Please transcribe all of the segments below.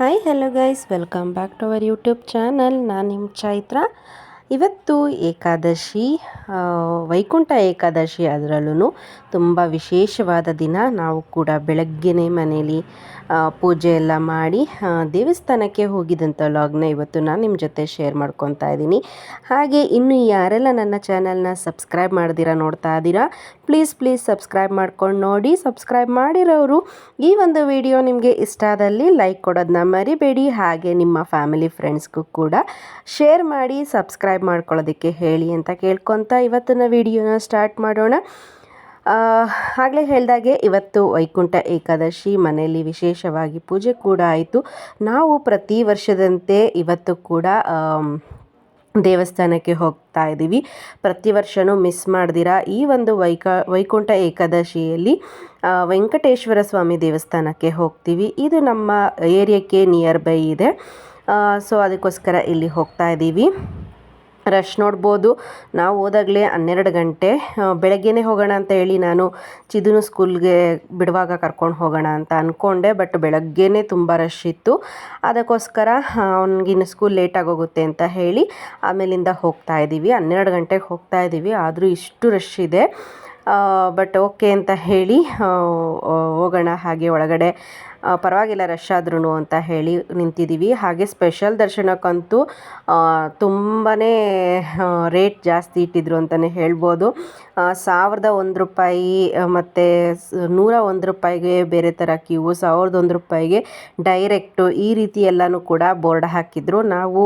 Hi hello guys welcome back to our YouTube channel ನಾನು ನಿಮ್ಮ ಚೈತ್ರ. ಇವತ್ತು ಏಕಾದಶಿ ವೈಕುಂಠ ಏಕಾದಶಿ ಅದರಲ್ಲೂ ತುಂಬ ವಿಶೇಷವಾದ ದಿನ. ನಾವು ಕೂಡ ಬೆಳಗ್ಗೆನೇ ಮನೇಲಿ ಪೂಜೆ ಎಲ್ಲ ಮಾಡಿ ದೇವಸ್ಥಾನಕ್ಕೆ ಹೋಗಿದ್ದಂಥ ಲಾಗ್ನ ಇವತ್ತು ನಾನು ನಿಮ್ಮ ಜೊತೆ ಶೇರ್ ಮಾಡ್ಕೊತಾ ಇದ್ದೀನಿ. ಹಾಗೆ ಇನ್ನು ಯಾರೆಲ್ಲ ನನ್ನ ಚಾನಲ್ನ ಸಬ್ಸ್ಕ್ರೈಬ್ ಮಾಡ್ದಿರಾ ನೋಡ್ತಾ ಇದ್ದೀರಾ ಪ್ಲೀಸ್ ಪ್ಲೀಸ್ ಸಬ್ಸ್ಕ್ರೈಬ್ ಮಾಡ್ಕೊಂಡು ನೋಡಿ ಸಬ್ಸ್ಕ್ರೈಬ್ ಮಾಡಿರೋರು ಈ ಒಂದು ವಿಡಿಯೋ ನಿಮಗೆ ಇಷ್ಟ ಆದಲ್ಲಿ ಲೈಕ್ ಕೊಡೋದನ್ನ ಮರಿಬೇಡಿ. ಹಾಗೆ ನಿಮ್ಮ ಫ್ಯಾಮಿಲಿ ಫ್ರೆಂಡ್ಸ್ಗೂ ಕೂಡ ಶೇರ್ ಮಾಡಿ ಸಬ್ಸ್ಕ್ರೈಬ್ ಮಾಡ್ಕೊಳ್ಳೋದಕ್ಕೆ ಹೇಳಿ ಅಂತ ಕೇಳ್ಕೊತ ಇವತ್ತಿನ ವಿಡಿಯೋನ ಸ್ಟಾರ್ಟ್ ಮಾಡೋಣ. ಆಗಲೇ ಹೇಳಿದಾಗೆ ಇವತ್ತು ವೈಕುಂಠ ಏಕಾದಶಿ ಮನೆಯಲ್ಲಿ ವಿಶೇಷವಾಗಿ ಪೂಜೆ ಕೂಡ ಆಯಿತು. ನಾವು ಪ್ರತಿ ವರ್ಷದಂತೆ ಇವತ್ತು ಕೂಡ ದೇವಸ್ಥಾನಕ್ಕೆ ಹೋಗ್ತಾ ಇದ್ದೀವಿ. ಪ್ರತಿ ವರ್ಷವೂ ಮಿಸ್ ಮಾಡ್ದಿರಾ ಈ ಒಂದು ವೈಕ, ವೈಕುಂಠ ಏಕಾದಶಿಯಲ್ಲಿ ವೆಂಕಟೇಶ್ವರ ಸ್ವಾಮಿ ದೇವಸ್ಥಾನಕ್ಕೆ ಹೋಗ್ತೀವಿ. ಇದು ನಮ್ಮ ಏರಿಯಾಕ್ಕೆ ನಿಯರ್ ಬೈ ಇದೆ ಸೊ ಅದಕ್ಕೋಸ್ಕರ ಇಲ್ಲಿ ಹೋಗ್ತಾ ಇದ್ದೀವಿ. ರಶ್ ನೋಡ್ಬೋದು. ನಾವು ಹೋದಾಗಲೇ ಹನ್ನೆರಡು ಗಂಟೆ ಬೆಳಗ್ಗೆನೇ ಹೋಗೋಣ ಅಂತ ಹೇಳಿ ನಾನು ಚಿದುನು ಸ್ಕೂಲ್ಗೆ ಬಿಡುವಾಗ ಕರ್ಕೊಂಡು ಹೋಗೋಣ ಅಂತ ಅಂದ್ಕೊಂಡೆ ಬಟ್ ಬೆಳಗ್ಗೆನೇ ತುಂಬ ರಶ್ ಇತ್ತು. ಅದಕ್ಕೋಸ್ಕರ ಅವ್ನಿಗಿನ್ನು ಸ್ಕೂಲ್ ಲೇಟಾಗಿ ಹೋಗುತ್ತೆ ಅಂತ ಹೇಳಿ ಆಮೇಲಿಂದ ಹೋಗ್ತಾ ಇದ್ದೀವಿ ಹನ್ನೆರಡು ಗಂಟೆಗೆ ಹೋಗ್ತಾ ಇದ್ದೀವಿ ಆದರೂ ಇಷ್ಟು ರಶ್ ಇದೆ. ಬಟ್ ಓಕೆ ಅಂತ ಹೇಳಿ ಹೋಗೋಣ ಹಾಗೆ ಒಳಗಡೆ. ಪರವಾಗಿಲ್ಲ ರಶ್ ಆದ್ರೂ ಅಂತ ಹೇಳಿ ನಿಂತಿದ್ದೀವಿ ಹಾಗೆ ಸ್ಪೆಷಲ್ ದರ್ಶನಕ್ಕಂತೂ ತುಂಬಾ ರೇಟ್ ಜಾಸ್ತಿ ಇಟ್ಟಿದ್ರು ಅಂತಲೇ ಹೇಳ್ಬೋದು. ಸಾವಿರದ ಒಂದು ರೂಪಾಯಿ ಮತ್ತು ನೂರ ಒಂದು ರೂಪಾಯಿಗೆ ಬೇರೆ ಥರ ಕ್ಯೂ ಸಾವಿರದ ಒಂದು ರೂಪಾಯಿಗೆ ಡೈರೆಕ್ಟು ಈ ರೀತಿ ಎಲ್ಲನೂ ಕೂಡ ಬೋರ್ಡ್ ಹಾಕಿದ್ರು. ನಾವು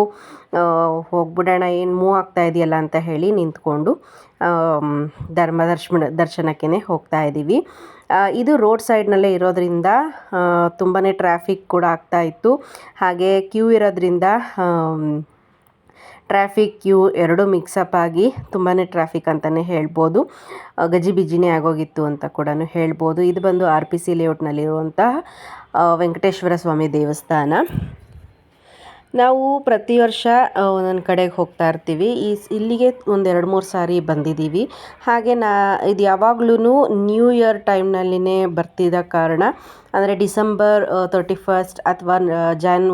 ಹೋಗ್ಬಿಡೋಣ, ಏನು ಮೂವ್ ಆಗ್ತಾ ಇದೆಯಲ್ಲ ಅಂತ ಹೇಳಿ ನಿಂತ್ಕೊಂಡು ಧರ್ಮ ದರ್ಶನ ದರ್ಶನಕ್ಕೆ ಹೋಗ್ತಾ ಇದ್ದೀವಿ ಇದು ರೋಡ್ ಸೈಡ್ನಲ್ಲೇ ಇರೋದ್ರಿಂದ ತುಂಬಾ ಟ್ರಾಫಿಕ್ ಕೂಡ ಆಗ್ತಾ ಇತ್ತು. ಹಾಗೆ ಕ್ಯೂ ಇರೋದ್ರಿಂದ ಟ್ರಾಫಿಕ್ ಕ್ಯೂ ಎರಡೂ ಮಿಕ್ಸಪ್ ಆಗಿ ತುಂಬಾ ಟ್ರಾಫಿಕ್ ಅಂತಲೇ ಹೇಳ್ಬೋದು. ಗಜಿ ಗಜಿಬಿಜಿನೇ ಆಗೋಗಿತ್ತು ಅಂತ ಕೂಡ ಹೇಳ್ಬೋದು. ಇದು ಬಂದು ಆರ್ ಪಿ ಸಿ ಲೇಔಟ್ನಲ್ಲಿರುವಂತಹ ವೆಂಕಟೇಶ್ವರ ಸ್ವಾಮಿ ದೇವಸ್ಥಾನ. ನಾವು ಪ್ರತಿ ವರ್ಷ ಒಂದೊಂದು ಕಡೆಗೆ ಹೋಗ್ತಾ ಇರ್ತೀವಿ. ಈ ಇಲ್ಲಿಗೆ ಒಂದು ಎರಡು ಮೂರು ಸಾರಿ ಬಂದಿದ್ದೀವಿ. ಹಾಗೆ ನಾ, ಇದು ಯಾವಾಗ್ಲೂ ನ್ಯೂ ಇಯರ್ ಟೈಮ್ನಲ್ಲಿನೇ ಬರ್ತಿದ್ದ ಕಾರಣ, ಅಂದರೆ ಡಿಸೆಂಬರ್ ತರ್ಟಿ ಫಸ್ಟ್ ಅಥವಾ ಜಾನ್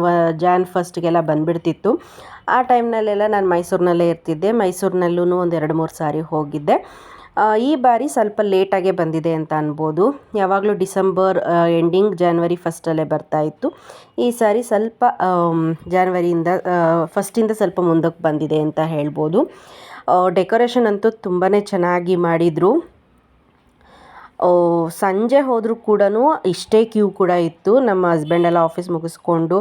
ಜಾನ್ ಫಸ್ಟ್ಗೆಲ್ಲ ಬಂದುಬಿಡ್ತಿತ್ತು. ಆ ಟೈಮ್ನಲ್ಲೆಲ್ಲ ನಾನು ಮೈಸೂರಿನಲ್ಲೇ ಇರ್ತಿದ್ದೆ. ಮೈಸೂರಿನಲ್ಲೂ ಒಂದು ಎರಡು ಮೂರು ಸಾರಿ ಹೋಗಿದ್ದೆ. ಈ ಬಾರಿ ಸ್ವಲ್ಪ ಲೇಟಾಗೇ ಬಂದಿದೆ ಅಂತ ಅನ್ಬೋದು. ಯಾವಾಗಲೂ ಡಿಸೆಂಬರ್ ಎಂಡಿಂಗ್ ಜಾನ್ವರಿ ಫಸ್ಟಲ್ಲೇ ಬರ್ತಾ ಇತ್ತು. ಈ ಸಾರಿ ಸ್ವಲ್ಪ ಜಾನ್ವರಿಯಿಂದ ಫಸ್ಟಿಂದ ಸ್ವಲ್ಪ ಮುಂದಕ್ಕೆ ಬಂದಿದೆ ಅಂತ ಹೇಳ್ಬೋದು. ಡೆಕೋರೇಷನ್ ಅಂತೂ ತುಂಬಾ ಚೆನ್ನಾಗಿ ಮಾಡಿದರು. ಸಂಜೆ ಹೋದರೂ ಕೂಡ ಇಷ್ಟೇ ಕ್ಯೂ ಕೂಡ ಇತ್ತು. ನಮ್ಮ ಹಸ್ಬೆಂಡೆಲ್ಲ ಆಫೀಸ್ ಮುಗಿಸ್ಕೊಂಡು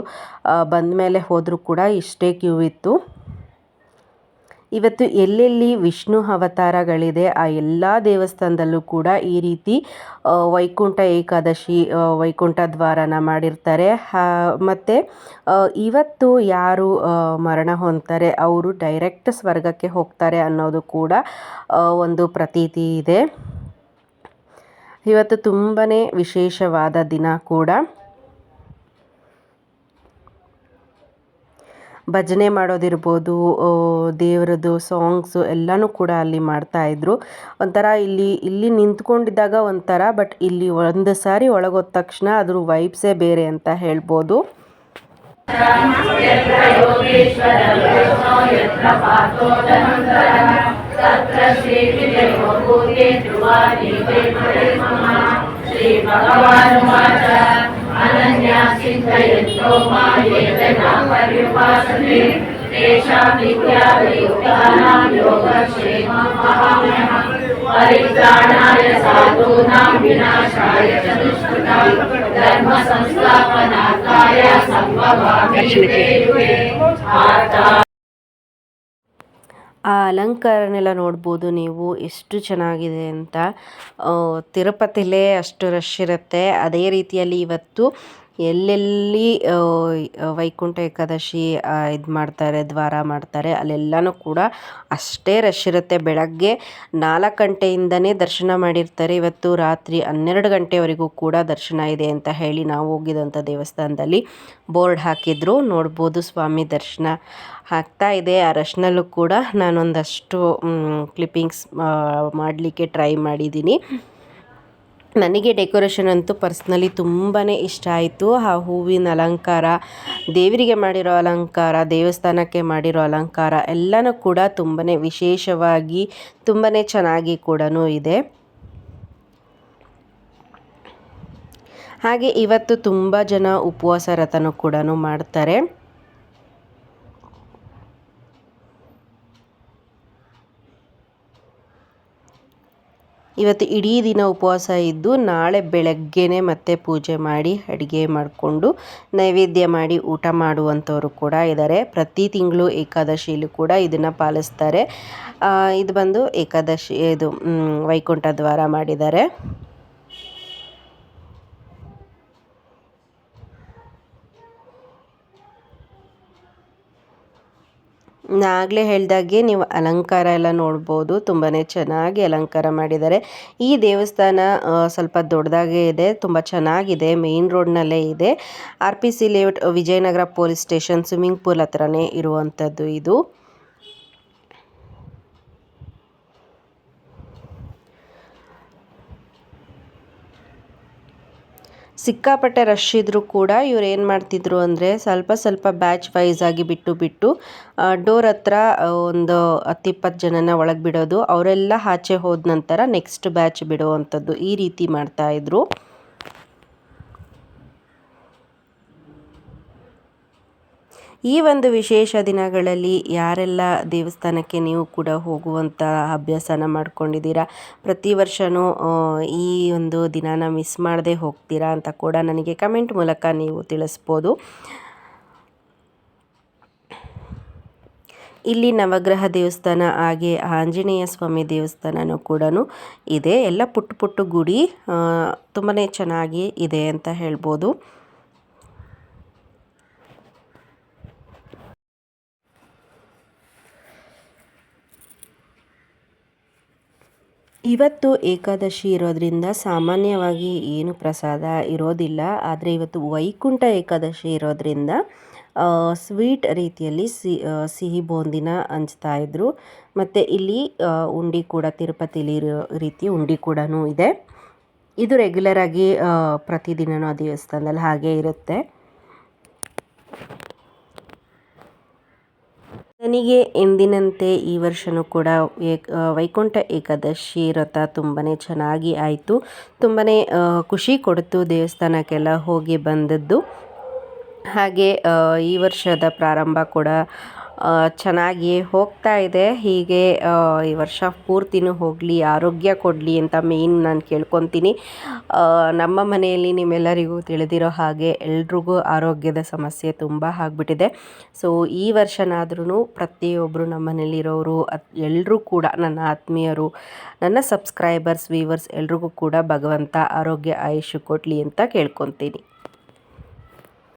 ಬಂದ ಮೇಲೆ ಹೋದರೂ ಕೂಡ ಇಷ್ಟೇ ಕ್ಯೂ ಇತ್ತು. ಇವತ್ತು ಎಲ್ಲೆಲ್ಲಿ ವಿಷ್ಣು ಅವತಾರಗಳಿದೆ, ಆ ಎಲ್ಲ ದೇವಸ್ಥಾನದಲ್ಲೂ ಕೂಡ ಈ ರೀತಿ ವೈಕುಂಠ ಏಕಾದಶಿ ವೈಕುಂಠ ದ್ವಾರನ ಮಾಡಿರ್ತಾರೆ. ಮತ್ತು ಇವತ್ತು ಯಾರು ಮರಣ ಹೊಂದ್ತಾರೆ, ಅವರು ಡೈರೆಕ್ಟ್ ಸ್ವರ್ಗಕ್ಕೆ ಹೋಗ್ತಾರೆ ಅನ್ನೋದು ಕೂಡ ಒಂದು ಪ್ರತೀತಿ ಇದೆ. ಇವತ್ತು ತುಂಬಾ ವಿಶೇಷವಾದ ದಿನ ಕೂಡ. ಭಜನೆ ಮಾಡೋದಿರ್ಬೋದು ದೇವರದು ಸಾಂಗ್ಸು ಎಲ್ಲನೂ ಕೂಡ ಅಲ್ಲಿ ಮಾಡ್ತಾಯಿದ್ರು ಒಂಥರ ಇಲ್ಲಿ ಇಲ್ಲಿ ನಿಂತ್ಕೊಂಡಿದ್ದಾಗ ಒಂಥರ ಬಟ್ ಇಲ್ಲಿ ಒಂದು ಸಾರಿ ಒಳಗೋದ ತಕ್ಷಣ ಅದ್ರ ವೈಬ್ಸೇ ಬೇರೆ ಅಂತ ಹೇಳ್ಬೋದು. अनन्यासिद्धयन्तो मायेतनापर्युपासते तेषां विद्याभियुक्तानां योगक्षेमं महामयः परित्राणाय साधूनां विनाशाय च दुष्कृतां धर्मसंस्थापनार्थाय सम्भवामि ते युगे ಆ ಅಲಂಕಾರನೆಲ್ಲ ನೋಡ್ಬೋದು ನೀವು ಎಷ್ಟು ಚೆನ್ನಾಗಿದೆ ಅಂತ. ತಿರುಪತಿಲೇ ಅಷ್ಟು ರಶ್ ಇರುತ್ತೆ. ಅದೇ ರೀತಿಯಲ್ಲಿ ಇವತ್ತು ಎಲ್ಲೆಲ್ಲಿ ವೈಕುಂಠ ಏಕಾದಶಿ ಇದು ಮಾಡ್ತಾರೆ, ದ್ವಾರ ಮಾಡ್ತಾರೆ, ಅಲ್ಲೆಲ್ಲನೂ ಕೂಡ ಅಷ್ಟೇ ರಶ್ ಇರುತ್ತೆ. ಬೆಳಗ್ಗೆ ನಾಲ್ಕು ಗಂಟೆಯಿಂದನೇ ದರ್ಶನ ಮಾಡಿರ್ತಾರೆ. ಇವತ್ತು ರಾತ್ರಿ ಹನ್ನೆರಡು ಗಂಟೆವರೆಗೂ ಕೂಡ ದರ್ಶನ ಇದೆ ಅಂತ ಹೇಳಿ ನಾವು ಹೋಗಿದಂಥ ದೇವಸ್ಥಾನದಲ್ಲಿ ಬೋರ್ಡ್ ಹಾಕಿದ್ರು. ನೋಡ್ಬೋದು ಸ್ವಾಮಿ ದರ್ಶನ ಆಗ್ತಾ ಇದೆ. ಆ ರಶ್ನಲ್ಲೂ ಕೂಡ ನಾನೊಂದಷ್ಟು ಕ್ಲಿಪ್ಪಿಂಗ್ಸ್ ಮಾಡಲಿಕ್ಕೆ ಟ್ರೈ ಮಾಡಿದ್ದೀನಿ. ನನಗೆ ಡೆಕೋರೇಷನ್ ಅಂತೂ ಪರ್ಸ್ನಲಿ ತುಂಬಾ ಇಷ್ಟ ಆಯಿತು. ಆ ಹೂವಿನ ಅಲಂಕಾರ, ದೇವರಿಗೆ ಮಾಡಿರೋ ಅಲಂಕಾರ, ದೇವಸ್ಥಾನಕ್ಕೆ ಮಾಡಿರೋ ಅಲಂಕಾರ ಎಲ್ಲನೂ ಕೂಡ ತುಂಬಾ ವಿಶೇಷವಾಗಿ ತುಂಬಾ ಚೆನ್ನಾಗಿ ಕೂಡ ಇದೆ. ಹಾಗೆ ಇವತ್ತು ತುಂಬ ಜನ ಉಪವಾಸ ರಥನೂ ಕೂಡ ಮಾಡ್ತಾರೆ. ಇವತ್ತು ಇಡೀ ದಿನ ಉಪವಾಸ ಇದ್ದು ನಾಳೆ ಬೆಳಗ್ಗೆನೆ ಮತ್ತೆ ಪೂಜೆ ಮಾಡಿ ಅಡುಗೆ ಮಾಡಿಕೊಂಡು ನೈವೇದ್ಯ ಮಾಡಿ ಊಟ ಮಾಡುವಂಥವರು ಕೂಡ ಇದ್ದಾರೆ. ಪ್ರತಿ ತಿಂಗಳು ಏಕಾದಶಿಯಲ್ಲೂ ಕೂಡ ಇದನ್ನು ಪಾಲಿಸ್ತಾರೆ. ಇದು ಬಂದು ಏಕಾದಶಿ, ಇದು ವೈಕುಂಠ ದ್ವಾರ ಮಾಡಿದ್ದಾರೆ. ನಾಗಲೇ ಹೇಳ್ದಾಗೆ ನೀವು ಅಲಂಕಾರ ಎಲ್ಲ ನೋಡ್ಬೋದು ತುಂಬಾ ಚೆನ್ನಾಗಿ ಅಲಂಕಾರ ಮಾಡಿದ್ದಾರೆ. ಈ ದೇವಸ್ಥಾನ ಸ್ವಲ್ಪ ದೊಡ್ಡದಾಗೇ ಇದೆ, ತುಂಬ ಚೆನ್ನಾಗಿದೆ, ಮೇನ್ ರೋಡ್ನಲ್ಲೇ ಇದೆ. R P C layout, Vijayanagar police station, swimming pool ಹತ್ರನೇ ಇರುವಂಥದ್ದು ಇದು. ಸಿಕ್ಕಾಪಟ್ಟೆ ರಶ್ ಇದ್ದರೂ ಕೂಡ ಇವ್ರು ಏನು ಮಾಡ್ತಿದ್ರು ಅಂದರೆ ಸ್ವಲ್ಪ ಸ್ವಲ್ಪ ಬ್ಯಾಚ್ ವೈಸ್ ಆಗಿ ಬಿಟ್ಟು ಬಿಟ್ಟು ಡೋರ್ ಹತ್ರ ಒಂದು ಹತ್ತಿಪ್ಪತ್ತು ಜನನ ಒಳಗೆ ಬಿಡೋದು, ಅವರೆಲ್ಲ ಆಚೆ ಹೋದ ನಂತರ ನೆಕ್ಸ್ಟ್ ಬ್ಯಾಚ್ ಬಿಡುವಂಥದ್ದು ಈ ರೀತಿ ಮಾಡ್ತಾಯಿದ್ರು ಈ ಒಂದು ವಿಶೇಷ ದಿನಗಳಲ್ಲಿ ಯಾರೆಲ್ಲ ದೇವಸ್ಥಾನಕ್ಕೆ ನೀವು ಕೂಡ ಹೋಗುವಂಥ ಅಭ್ಯಾಸನ ಮಾಡ್ಕೊಂಡಿದ್ದೀರಾ? ಪ್ರತಿ ವರ್ಷವೂ ಈ ಒಂದು ದಿನಾನ ಮಿಸ್ ಮಾಡದೆ ಹೋಗ್ತೀರಾ ಅಂತ ಕೂಡ ನನಗೆ ಕಮೆಂಟ್ ಮೂಲಕ ನೀವು ತಿಳಿಸ್ಬೋದು. ಇಲ್ಲಿ ನವಗ್ರಹ ದೇವಸ್ಥಾನ ಹಾಗೆ ಆಂಜನೇಯ ಸ್ವಾಮಿ ದೇವಸ್ಥಾನನೂ ಕೂಡ ಇದೆ. ಎಲ್ಲ ಪುಟ್ಟ ಪುಟ್ಟ ಗುಡಿ ತುಂಬಾ ಚೆನ್ನಾಗಿ ಇದೆ ಅಂತ ಹೇಳ್ಬೋದು. ಇವತ್ತು ಏಕಾದಶಿ ಇರೋದ್ರಿಂದ ಸಾಮಾನ್ಯವಾಗಿ ಏನು ಪ್ರಸಾದ ಇರೋದಿಲ್ಲ, ಆದರೆ ಇವತ್ತು ವೈಕುಂಠ ಏಕಾದಶಿ ಇರೋದ್ರಿಂದ ಸ್ವೀಟ್ ರೀತಿಯಲ್ಲಿ ಸಿಹಿ ಬೋಂದಿನ ಹಂಚ್ತಾ ಇದ್ರು. ಮತ್ತು ಇಲ್ಲಿ ಉಂಡಿ ಕೂಡ ತಿರುಪತಿಲಿ ರೀತಿ ಉಂಡಿ ಕೂಡ ಇದೆ. ಇದು ರೆಗ್ಯುಲರಾಗಿ ಪ್ರತಿದಿನವೂ ಆ ದೇವಸ್ಥಾನದಲ್ಲಿ ಹಾಗೇ ಇರುತ್ತೆ. ನನಗೆ ಎಂದಿನಂತೆ ಈ ವರ್ಷವೂ ಕೂಡ ವೈಕುಂಠ ಏಕಾದಶಿ ವ್ರತ ತುಂಬಾ ಚೆನ್ನಾಗಿ ಆಯಿತು. ತುಂಬಾ ಖುಷಿ ಕೊಡ್ತು ದೇವಸ್ಥಾನಕ್ಕೆಲ್ಲ ಹೋಗಿ ಬಂದದ್ದು. ಹಾಗೆ ಈ ವರ್ಷದ ಪ್ರಾರಂಭ ಕೂಡ ಚೆನ್ನಾಗಿ ಹೋಗ್ತಾ ಇದೆ. ಹೀಗೆ ಈ ವರ್ಷ ಪೂರ್ತಿನೂ ಹೋಗಲಿ, ಆರೋಗ್ಯ ಕೊಡಲಿ ಅಂತ ಮೇಯ್ನ್ ನಾನು ಕೇಳ್ಕೊತೀನಿ. ನಮ್ಮ ಮನೆಯಲ್ಲಿ ನಿಮ್ಮೆಲ್ಲರಿಗೂ ತಿಳಿದಿರೋ ಹಾಗೆ ಎಲ್ರಿಗೂ ಆರೋಗ್ಯದ ಸಮಸ್ಯೆ ತುಂಬ ಆಗ್ಬಿಟ್ಟಿದೆ. ಸೊ ಈ ವರ್ಷನಾದ್ರೂ ಪ್ರತಿಯೊಬ್ಬರು ನಮ್ಮ ಮನೇಲಿರೋರು ಎಲ್ಲರೂ ಕೂಡ ನನ್ನ ಆತ್ಮೀಯರು, ನನ್ನ ಸಬ್ಸ್ಕ್ರೈಬರ್ಸ್ ವೀವರ್ಸ್ ಎಲ್ರಿಗೂ ಕೂಡ ಭಗವಂತ ಆರೋಗ್ಯ ಆಯುಷ್ ಕೊಡಲಿ ಅಂತ ಕೇಳ್ಕೊತೀನಿ.